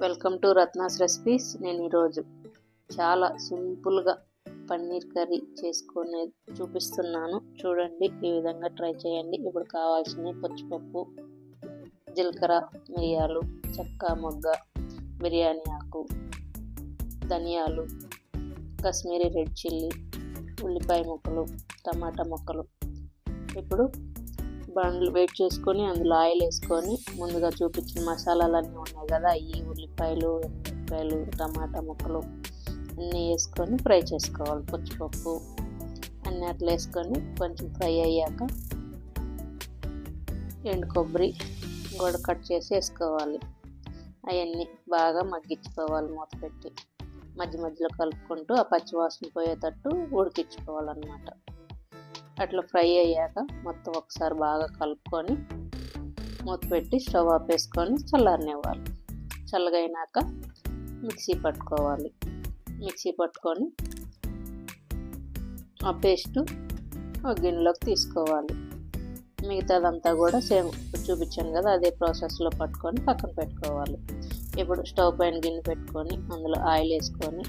Welcome to Ratna's recipes నేను ఈరోజు చాలా సింపుల్గా పన్నీర్ కర్రీ చేసుకునే చూపిస్తున్నాను. చూడండి ఈ విధంగా ట్రై చేయండి. ఇప్పుడు కావాల్సిన పచ్చిపప్పు జీలకర్ర మిరియాలు చెక్క మొగ్గ బిర్యానీ ఆకు ధనియాలు కాశ్మీరీ రెడ్ చిల్లీ ఉల్లిపాయ ముక్కలు టమాటా ముక్కలు. ఇప్పుడు బండ్లు వెయిట్ చేసుకొని అందులో ఆయిల్ వేసుకొని ముందుగా చూపించిన మసాలాలన్నీ ఉన్నాయి కదా అవి ఉల్లిపాయలు ఎల్లిపాయలు టమాటా ముక్కలు అన్నీ వేసుకొని ఫ్రై చేసుకోవాలి. పచ్చిపప్పు అన్నీ అట్లా వేసుకొని కొంచెం ఫ్రై అయ్యాక ఎండు కొబ్బరి కూడా కట్ చేసి వేసుకోవాలి. అవన్నీ బాగా మగ్గించుకోవాలి మూత పెట్టి. మధ్య మధ్యలో కలుపుకుంటూ ఆ పచ్చివాసన పోయేటట్టు ఉడికించుకోవాలన్నమాట. అట్లా ఫ్రై అయ్యాక మొత్తం ఒకసారి బాగా కలుపుకొని మూత పెట్టి స్టవ్ ఆపేసుకొని చల్లారనివ్వాలి. చల్లగైనాక మిక్సీ పట్టుకోవాలి. మిక్సీ పట్టుకొని ఆ పేస్ట్ ఒక గిన్నెలోకి తీసుకోవాలి. మిగతాదంతా కూడా సేమ్ చూపించాను కదా అదే ప్రాసెస్లో పట్టుకొని పక్కన పెట్టుకోవాలి. ఇప్పుడు స్టవ్ పైన గిన్నె పెట్టుకొని అందులో ఆయిల్ వేసుకొని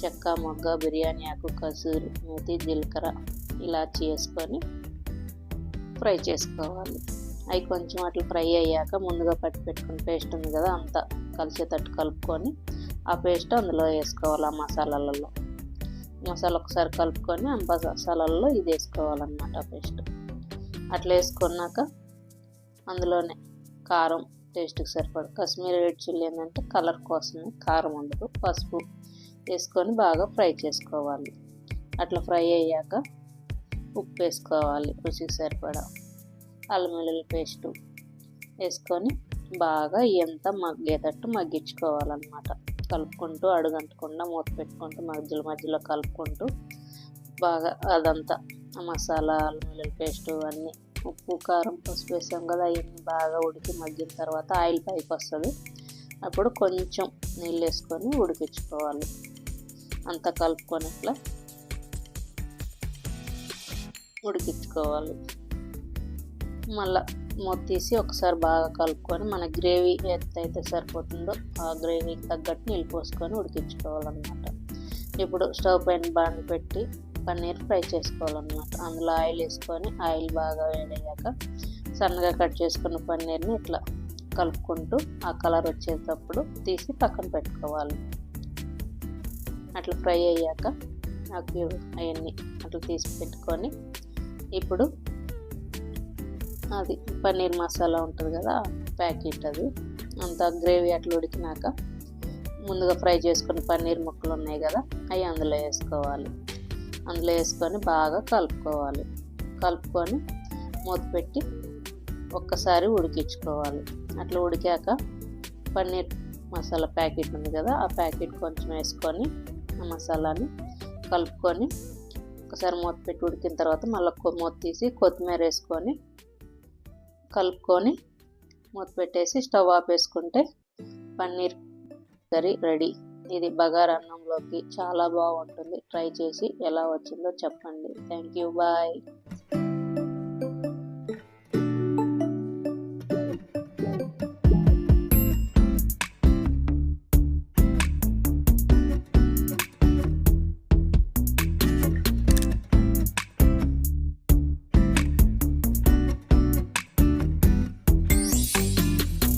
చెక్క మొగ్గ బిర్యానీ ఆకు కసూరి మేతి జీలకర్ర ఇలాచి వేసుకొని ఫ్రై చేసుకోవాలి. అవి కొంచెం అట్లా ఫ్రై అయ్యాక ముందుగా పట్టి పెట్టుకుని పేస్ట్ ఉంది కదా అంతా కలిసేటట్టు కలుపుకొని ఆ పేస్ట్ అందులో వేసుకోవాలి ఆ మసాలాలలో. మసాలా ఒకసారి కలుపుకొని ఆ మసాలాలలో ఇది వేసుకోవాలన్నమాట ఆ పేస్ట్. అట్లా వేసుకున్నాక అందులోనే కారం టేస్ట్కి సరిపడు కాశ్మీరీ రెడ్ చిల్లీ ఏంటంటే కలర్ కోసమే కారం ఉండదు పసుపు వేసుకొని బాగా ఫ్రై చేసుకోవాలి. అట్లా ఫ్రై అయ్యాక ఉప్పు వేసుకోవాలి రుచికి సరిపడా అల్లం వెల్లుల్లి పేస్టు వేసుకొని బాగా ఎంత మగ్గేటట్టు మగ్గించుకోవాలన్నమాట. కలుపుకుంటూ అడుగంటకుండా మూత పెట్టుకుంటూ మధ్యలో మధ్యలో కలుపుకుంటూ బాగా అదంతా మసాలా అల్లం వెల్లుల్లి పేస్టు అన్నీ ఉప్పు కారం పసుపు వేసాం కదా అవన్నీ బాగా ఉడికి మగ్గిన తర్వాత ఆయిల్ పైకి వస్తుంది. అప్పుడు కొంచెం నీళ్ళు వేసుకొని ఉడికించుకోవాలి. అంతా కలుపుకొని ఇట్లా ఉడికించుకోవాలి. మళ్ళీ మూత తీసి ఒకసారి బాగా కలుపుకొని మన గ్రేవీ ఎంత అయితే సరిపోతుందో ఆ గ్రేవీకి తగ్గట్టు నీళ్ళు పోసుకొని ఉడికించుకోవాలన్నమాట. ఇప్పుడు స్టవ్ పైన బాండ్ పెట్టి పన్నీర్ ఫ్రై చేసుకోవాలన్నమాట. అందులో ఆయిల్ వేసుకొని ఆయిల్ బాగా వేడయ్యాక సన్నగా కట్ చేసుకున్న పన్నీర్ని ఇట్లా కలుపుకుంటూ ఆ కలర్ వచ్చేటప్పుడు తీసి పక్కన పెట్టుకోవాలి. అట్లా ఫ్రై అయ్యాక నాకు అవన్నీ అట్లా తీసి పెట్టుకొని ఇప్పుడు అది పన్నీర్ మసాలా ఉంటుంది కదా ప్యాకెట్ అది. అంత గ్రేవీ అట్లా ఉడికినాక ముందుగా ఫ్రై చేసుకుని పన్నీర్ ముక్కలు ఉన్నాయి కదా అవి అందులో వేసుకోవాలి. అందులో వేసుకొని బాగా కలుపుకోవాలి. కలుపుకొని మూత పెట్టి ఒక్కసారి ఉడికించుకోవాలి. అట్లా ఉడికాక పన్నీర్ మసాలా ప్యాకెట్ ఉంది కదా ఆ ప్యాకెట్ కొంచెం వేసుకొని ఆ మసాలాని కలుపుకొని ఒకసారి మూత పెట్టి ఉడికిన తర్వాత మళ్ళీ మూత తీసి కొత్తిమీర వేసుకొని కలుపుకొని మూత పెట్టేసి స్టవ్ ఆపేసుకుంటే పన్నీర్ కర్రీ రెడీ. ఇది బగారా అన్నంలోకి చాలా బాగుంటుంది. ట్రై చేసి ఎలా వచ్చిందో చెప్పండి. Thank you. బాయ్.